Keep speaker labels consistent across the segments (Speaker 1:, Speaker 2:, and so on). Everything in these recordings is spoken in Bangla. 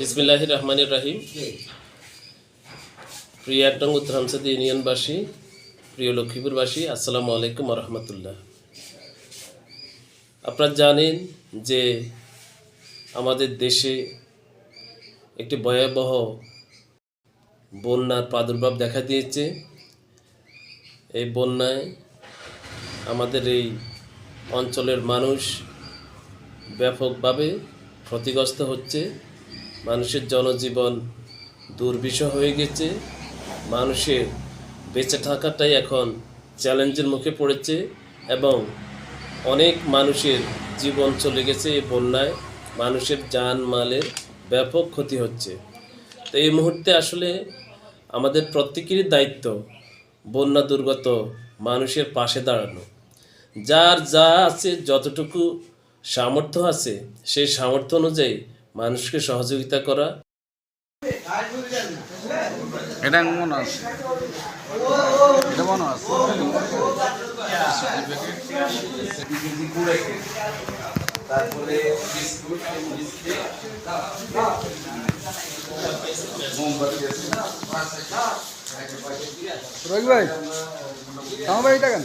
Speaker 1: বিসমিল্লাহ রহমান রাহিম প্রিয় একটং উত্তরাঞ্চল ইউনিয়নবাসী, প্রিয় লক্ষ্মীপুরবাসী, আসসালামু আলাইকুম রহমতুল্লাহ। আপনারা জানেন যে আমাদের দেশে একটি ভয়াবহ বন্যার প্রাদুর্ভাব দেখা দিয়েছে। এই বন্যায় আমাদের এই অঞ্চলের মানুষ ব্যাপকভাবে ক্ষতিগ্রস্ত হচ্ছে। মানুষের জনজীবন দুর্বিষহ হয়ে গেছে। মানুষের বেঁচে থাকাটাই এখন চ্যালেঞ্জের মুখে পড়েছে এবং অনেক মানুষের জীবন চলে গেছে এই বন্যায়। মানুষের যান মালের ব্যাপক ক্ষতি হচ্ছে। তো এই মুহূর্তে আসলে আমাদের প্রত্যেকেরই দায়িত্ব বন্যা দুর্গত মানুষের পাশে দাঁড়ানো। যার যা আছে, যতটুকু সামর্থ্য আছে, সেই সামর্থ্য অনুযায়ী মানুষকে সহযোগিতা করা।
Speaker 2: এটা মনে আছে। এটা মনে আছে।
Speaker 3: তারপরে বিস্কুট মোমবাতি আছে
Speaker 2: ভাই আমার ভাই টাকা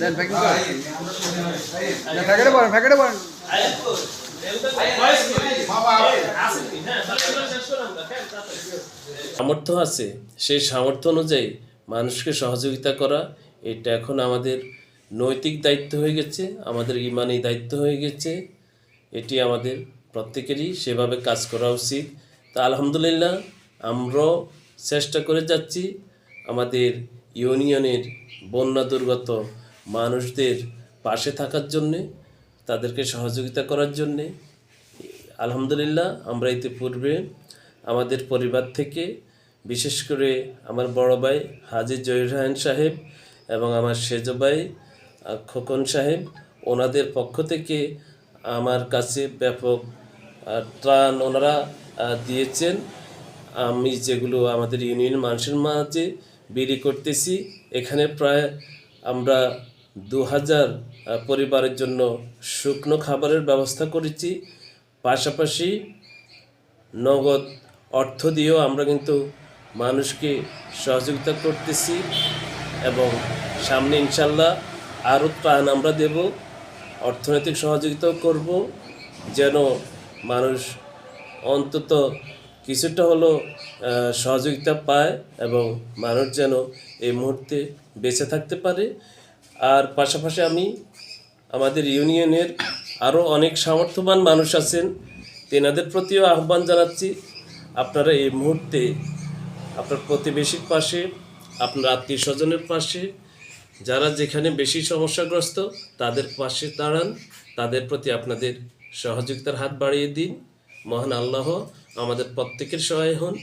Speaker 2: দেন প্যাকিং কর দেন প্যাকেটে পড়েন প্যাকেটে পড়েন
Speaker 1: সামর্থ্য আছে। সেই সামর্থ্য অনুযায়ী মানুষকে সহযোগিতা করা, এটা এখন আমাদের নৈতিক দায়িত্ব হয়ে গেছে, আমাদের ইমানি দায়িত্ব হয়ে গেছে। এটি আমাদের প্রত্যেকেরই সেভাবে কাজ করা উচিত। তা আলহামদুলিল্লাহ, আমরাও চেষ্টা করে যাচ্ছি। আমাদের ইউনিয়নের বন্যা দুর্গত মানুষদের পাশে থাকার জন্যে, তাদেরকে সহযোগিতা করার জন্যে, আলহামদুলিল্লাহ আমরা ইতিপূর্বে আমাদের পরিবার থেকে, বিশেষ করে আমার বড় ভাই হাজি জহির রায়ন সাহেব এবং আমার সেজ ভাই খোকন সাহেব, ওনাদের পক্ষ থেকে আমার কাছে ব্যাপক ত্রাণ ওনারা দিয়েছেন। আমি যেগুলো আমাদের ইউনিয়ন মানুষের মাঝে বিলি করতেছি। এখানে প্রায় আমরা দু হাজার পরিবারের জন্য শুকনো খাবারের ব্যবস্থা করেছি। পাশাপাশি নগদ অর্থ দিয়েও আমরা কিন্তু মানুষকে সহযোগিতা করতেছি এবং সামনে ইনশাল্লাহ আরও ত্রাণ আমরা দেব, অর্থনৈতিক সহযোগিতাও করব, যেন মানুষ অন্তত কিছুটা হলো সহযোগিতা পায় এবং মানুষ যেন এই মুহূর্তে বেঁচে থাকতে পারে। আর পাশাপাশি আমি আমাদের ইউনিয়নের আরও অনেক সামর্থ্যবান মানুষ আছেন, তেনাদের প্রতিও আহ্বান জানাচ্ছি, আপনারা এই মুহূর্তে আপনার প্রতিবেশীর পাশে, আপনার আত্মীয় স্বজনের পাশে, যারা যেখানে বেশি সমস্যাগ্রস্ত, তাদের পাশে দাঁড়ান, তাদের প্রতি আপনাদের সহযোগিতার হাত বাড়িয়ে দিন। মহান আল্লাহ আমাদের প্রত্যেকের সহায় হন।